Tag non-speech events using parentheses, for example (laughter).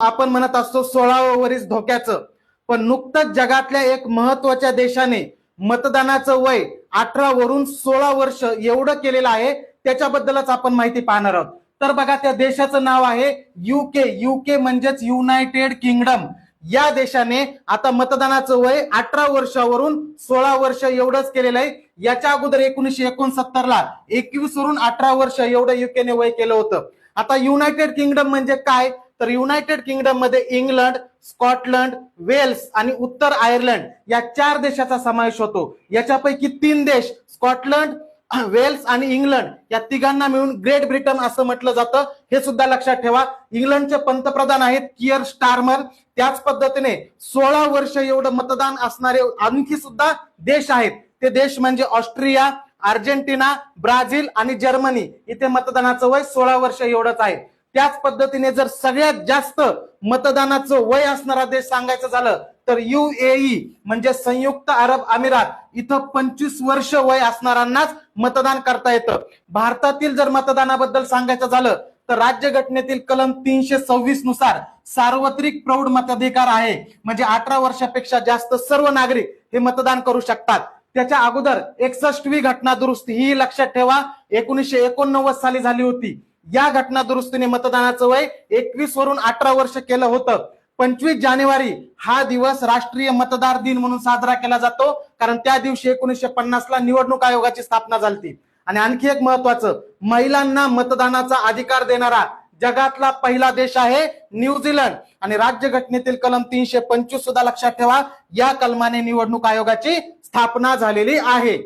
आपण म्हणत असतो सोळावं वरीस धोक्याचं. पण नुकतंच जगातल्या एक महत्त्वाच्या देशाने मतदानाचं वय अठरा वरून सोळा वर्ष एवढं केलेलं आहे त्याच्याबद्दलच आपण माहिती पाहणार आहोत. तर बघा त्या देशाचं नाव आहे युके युके म्हणजेच युनायटेड किंगडम या देशाने आता मतदानाचं वय अठरा वर्षावरून सोळा वर्ष एवढंच केलेलं आहे. याच्या अगोदर एकोणीशे एकोणसत्तर ला एकवीस वरून अठरा वर्ष एवढं युकेने वय केलं होतं. आता युनायटेड किंगडम म्हणजे काय? तर युनायटेड किंगडममध्ये इंग्लंड स्कॉटलंड वेल्स आणि उत्तर आयर्लंड या चार देशाचा समावेश होतो. याच्यापैकी तीन देश स्कॉटलंड (clears throat) वेल्स आणि इंग्लंड या तिघांना मिळून ग्रेट ब्रिटन असं म्हटलं जातं. हे सुद्धा लक्षात ठेवा. इंग्लंडचे पंतप्रधान आहेत किअर स्टार्मर. त्याच पद्धतीने सोळा वर्ष एवढं मतदान असणारे आणखी सुद्धा देश आहेत. ते देश म्हणजे ऑस्ट्रिया अर्जेंटिना ब्राझील आणि जर्मनी. इथे मतदानाचं वय सोळा वर्ष एवढंच आहे. त्याच पद्धतीने जर सगळ्यात जास्त मतदानाचं वय असणारा देश सांगायचं झालं तर युएई म्हणजे संयुक्त अरब अमिरात इथं पंचवीस वर्ष वय असणाऱ्यांनाच मतदान करता येतं. भारतातील जर मतदानाबद्दल सांगायचं झालं तर राज्यघटनेतील कलम तीनशे सव्वीसनुसार सार्वत्रिक प्रौढ मताधिकार आहे. म्हणजे अठरा वर्षापेक्षा जास्त सर्व नागरिक हे मतदान करू शकतात. त्याच्या अगोदर एकसष्टवी घटना दुरुस्ती ही लक्षात ठेवा एकोणीसशे एकोणनव्वद साली झाली होती. या घटना दुरुस्तीने मतदानाचं वय एकवीस वरून अठरा वर्ष केलं होतं. पंचवीस जानेवारी हा दिवस राष्ट्रीय मतदार दिन म्हणून साजरा केला जातो. कारण त्या दिवशी एकोणीसशे पन्नास ला निवडणूक आयोगाची स्थापना झाली आणि आणखी एक महत्वाचं महिलांना मतदानाचा अधिकार देणारा जगातला पहिला देश आहे न्यूझीलंड आणि राज्यघटनेतील कलम तीनशे पंचवीस सुद्धा लक्षात ठेवा या कलमाने निवडणूक आयोगाची स्थापना झालेली आहे.